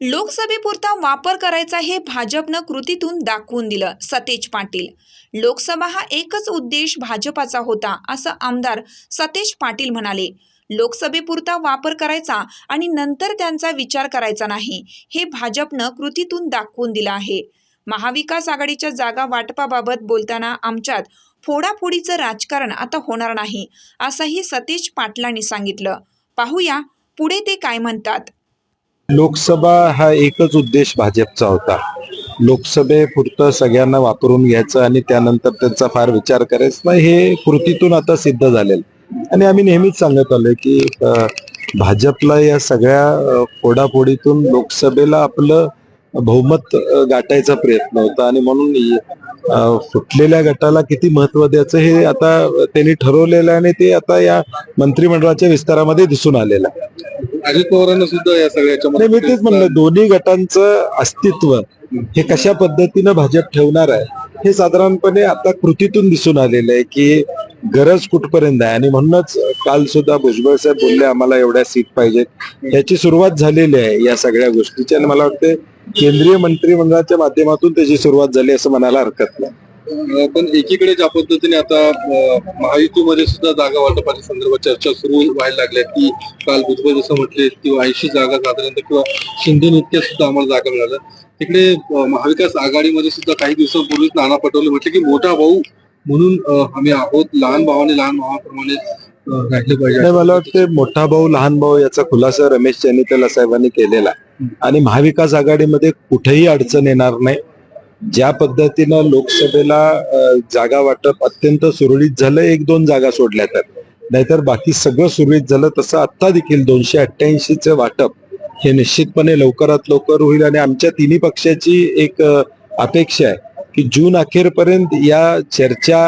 लोकसभेपुरता वापर करायचा हे भाजपनं कृतीतून दाखवून दिलं सतेज पाटील. लोकसभा हा एकच उद्देश भाजपाचा होता असं आमदार सतेज पाटील म्हणाले. लोकसभेपुरता वापर करायचा आणि नंतर त्यांचा विचार करायचा नाही हे भाजपनं कृतीतून दाखवून दिलं आहे. महाविकास आघाडीच्या जागा वाटपाबाबत बोलताना आमच्यात फोडाफोडीचं राजकारण आता होणार नाही असंही सतेज पाटलांनी सांगितलं. पाहूया पुढे ते काय म्हणतात. लोकसभा हा एकच उद्देश भाजपचा होता. लोकसभेपुरतं सगळ्यांना वापरून घ्यायचं आणि त्यानंतर त्यांचा फार विचार करायचा नाही हे कृतीतून आता सिद्ध झालेलं. आणि आम्ही नेहमीच सांगत आलोय की भाजपला या सगळ्या फोडाफोडीतून लोकसभेला आपलं बहुमत गाठायचा प्रयत्न होता. आणि म्हणून फुटलेल्या गटाला किती महत्त्व द्यायचं हे आता त्यांनी ठरवलेलं आहे आणि ते आता या मंत्रिमंडळाच्या विस्तारामध्ये दिसून आलेलं अजित पवारांना सुद्धा या सगळ्याच्या मी तेच म्हणलं दोन्ही गटांचं अस्तित्व हे कशा पद्धतीनं भाजप ठेवणार आहे हे साधारणपणे आता कृतीतून दिसून आलेलं आहे की गरज कुठपर्यंत आहे? आणि म्हणूनच काल सुद्धा भुजबळ साहेब बोलले आम्हाला एवढ्या सीट पाहिजेत. याची सुरुवात झालेली आहे या सगळ्या गोष्टीची. आणि मला वाटतं केंद्रीय मंत्रिमंडळाच्या माध्यमातून त्याची सुरुवात झाली असं म्हणायला हरकत नाही. पण एकीकडे ज्या पद्धतीने आता महायुतीमध्ये सुद्धा जागा वाटपाच्या संदर्भात चर्चा सुरू व्हायला लागल्या की काल भुजबळ जसं म्हटले किंवा ऐंशी जागा साधारणतः किंवा शिंदे इतक्या सुद्धा आम्हाला जागा मिळाल्या. तिकडे महाविकास आघाडीमध्ये सुद्धा काही दिवसांपूर्वीच नाना पटोले म्हटले की मोठा भाऊ म्हणून आम्ही आहोत. लहान भावाने लहान भावाप्रमाणे नाही मला वाटतं मोठा भाऊ लहान भाऊ याचा खुलासा रमेश चॅनितला साहेबांनी केलेला आणि महाविकास आघाडीमध्ये कुठेही अडचण येणार नाही. ज्या पद्धतीनं लोकसभेला जागा वाटप अत्यंत सुरळीत झालं एक दोन जागा सोडल्या तर. नाहीतर बाकी सगळं सुरळीत झालं तसं आता देखील दोनशे अठ्ठ्याऐंशीचं वाटप हे निश्चितपणे लवकरात लवकर होईल आणि आमच्या तिन्ही पक्षाची एक अपेक्षा आहे की जून अखेरपर्यंत या चर्चा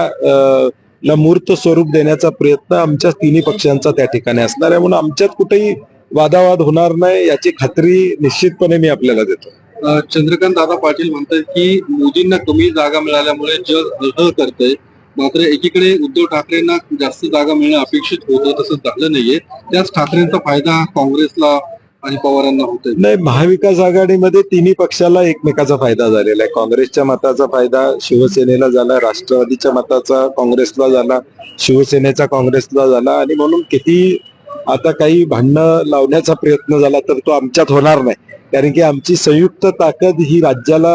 ला मूर्त स्वरूप देण्याचा प्रयत्न आमच्या तिन्ही पक्षांचा त्या ठिकाणी असणार आहे. म्हणून आमच्यात कुठेही वादावाद होणार नाही याची खात्री निश्चितपणे मी आपल्याला देतो. चंद्रकांत दादा पाटील म्हणतात की मोदींना कमी जागा मिळाल्यामुळे जग हळहळ करतंय. मात्र एकीकडे उद्धव ठाकरेंना जास्त जागा मिळणं अपेक्षित होतं तसं झालं नाहीये. त्याच ठाकरेंचा फायदा काँग्रेसला आणि पवारांना होतोय. नाही महाविकास आघाडीमध्ये तिन्ही पक्षाला एकमेकाचा फायदा झालेला आहे. काँग्रेसच्या मताचा फायदा शिवसेनेला झाला राष्ट्रवादीच्या मताचा काँग्रेसला झाला शिवसेनेचा काँग्रेसला झाला आणि म्हणून किती आता काही भांडणं लावण्याचा प्रयत्न झाला तर तो आमच्यात होणार नाही. कारण की आमची संयुक्त ताकद ही राज्याला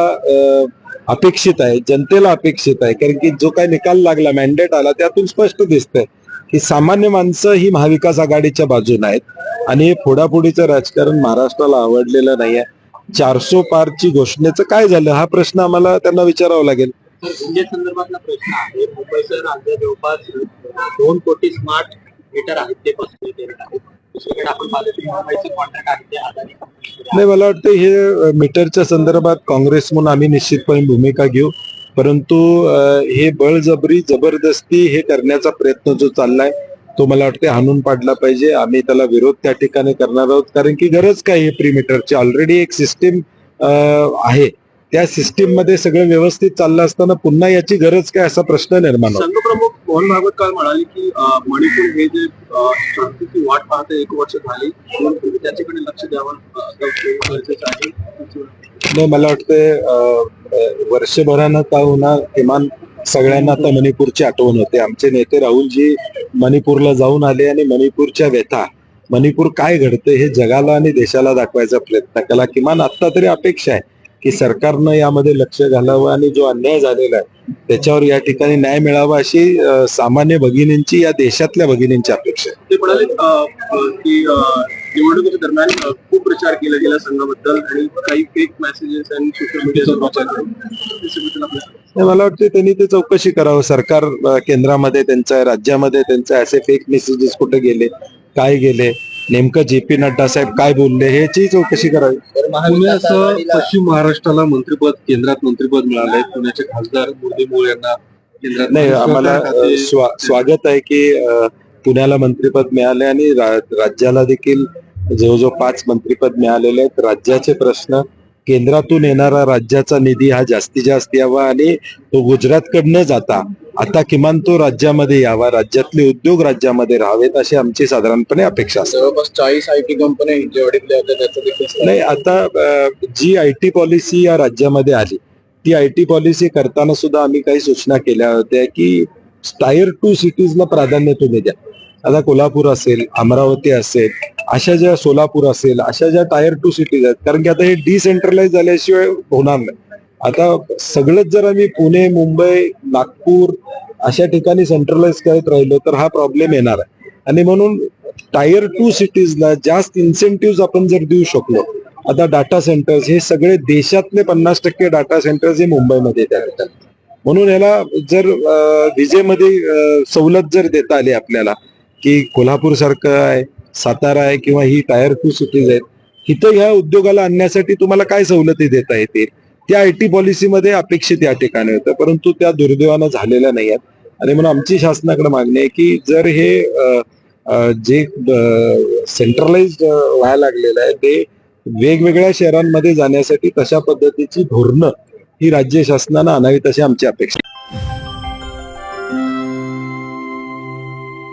अपेक्षित आहे जनतेला अपेक्षित आहे. कारण की जो काही निकाल लागला मॅन्डेट आला त्यातून स्पष्ट दिसतंय की सामान्य माणसं ही महाविकास आघाडीच्या बाजूने आहेत. आणि हे फोडाफोडीचं राजकारण महाराष्ट्राला आवडलेलं नाहीये. चारसो पारची घोषणेचं काय झालं? हा प्रश्न आम्हाला त्यांना विचारावा लागेल. म्हणजे संदर्भातला प्रश्न आहे मुंबई शहर जवळपास दोन कोटी स्मार्ट मीटर आहेत ते गेले आहेत. दुसरीकडे आपण कॉन्ट्रॅक्ट आहे ते अदानी नाही मला वाटतं हे मीटरच्या संदर्भात काँग्रेस म्हणून आम्ही निश्चितपणे भूमिका घेऊ. परंतु हे बळजबरी जबरदस्ती हे करण्याचा प्रयत्न जो चाललाय तो मला वाटते हाणून पाडला पाहिजे. आम्ही त्याला विरोध त्या ठिकाणी करणार आहोत. कारण की गरज काय हे प्री मीटरची ऑलरेडी एक सिस्टीम आहे. त्या सिस्टीममध्ये सगळं व्यवस्थित चाललं असताना पुन्हा याची गरज काय असा प्रश्न निर्माण संघप्रमुख मोहन भागवत काल म्हणाले की मणिपूर हे जे शांतीची वाट पाहते एक वर्ष झाली. त्याच्याकडे लक्ष द्यावं मला वाटतं अं, अं, वर्षभरानं का होणार किमान सगळ्यांना आता मणिपूरची आठवण होते. आमचे नेते राहुलजी मणिपूरला जाऊन आले आणि मणिपूरच्या व्यथा मणिपूर काय घडतं हे जगाला आणि देशाला दाखवायचा प्रयत्न केला. किमान आता तरी अपेक्षा आहे. की सरकारनं यामध्ये लक्ष घालावं आणि जो अन्याय झालेला आहे त्याच्यावर या ठिकाणी न्याय मिळावा अशी सामान्य भगिनींची या देशातल्या भगिनींची अपेक्षा आहे. ते म्हणाले की निवडणुकीच्या दरम्यान खूप प्रचार केला गेला संघाबद्दल आणि काही फेक मेसेजेस आणि सोशल मीडियाचा प्रचार मला वाटतं त्यांनी ते चौकशी करावं. सरकार केंद्रामध्ये त्यांचं राज्यामध्ये त्यांचं असे फेक मेसेजेस कुठे गेले काय गेले? नेमकं जे पी नड्डा साहेब काय बोलले ह्याची चौकशी करावी. पुण्याचं पश्चिम महाराष्ट्राला मंत्रिपद केंद्रात मंत्रिपद मिळालंय. पुण्याचे खासदार मुरलीमोळ यांना केंद्रात नाही आम्हाला स्वा- स्वागत आहे की अं, पुण्याला मंत्रिपद मिळाले आणि रा- राज्याला देखील जवळजवळ पाच मंत्रिपद मिळालेले आहेत. राज्याचे प्रश्न केंद्रातून येणारा राज्याचा निधी हा जास्तीत जास्त यावा आणि तो गुजरातकडनं जाता. आता किमान तो राज्यामध्ये यावा राज्यातले उद्योग राज्यामध्ये राहावेत अशी आमची साधारणपणे अपेक्षा असते. जवळपास चाळीस आय टी कंपन्या हिंजेवाडीतल्या होत्या त्याचं देखील नाही आता uh, G I T policy या राज्यामध्ये आली ती आय टी पॉलिसी करताना सुद्धा आम्ही काही सूचना केल्या होत्या की टायर टू सिटीजला प्राधान्य तुम्ही द्या. आता कोल्हापूर असेल अमरावती असेल अशा ज्या सोलापूर असेल अशा ज्या टायर टू सिटीज आहेत कारण की आता हे डिसेंट्रलाइज झाल्याशिवाय होणार नाही. आता सगळंच जर आम्ही पुणे मुंबई नागपूर अशा ठिकाणी सेंट्रलाइज करत राहिलो तर हा प्रॉब्लेम येणार आहे. आणि म्हणून टायर टू सिटीजला जास्त इन्सेंटिव्ह आपण जर देऊ शकलो आता डाटा सेंटर्स हे सगळे देशातले पन्नास टक्के डाटा सेंटर्स हे मुंबईमध्ये येतात म्हणून याला जर विजेमध्ये सवलत जर देता आली आपल्याला की कोल्हापूर सारखं आहे सातारा आहे किंवा ही टायर टू सिटीज आहेत इथं ह्या उद्योगाला आणण्यासाठी तुम्हाला काय सवलती देता येतील? त्या आय टी पॉलिसीमध्ये अपेक्षित या ठिकाणी होतं. परंतु त्या दुर्दैवानं झालेल्या नाही आहेत आणि म्हणून आमची शासनाकडे मागणी आहे की जर हे जे सेंट्रलाइज व्हायला लागलेलं आहे ते वेगवेगळ्या शहरांमध्ये जाण्यासाठी तशा पद्धतीची धोरणं ही राज्य शासनानं आणावीत अशी आमची अपेक्षा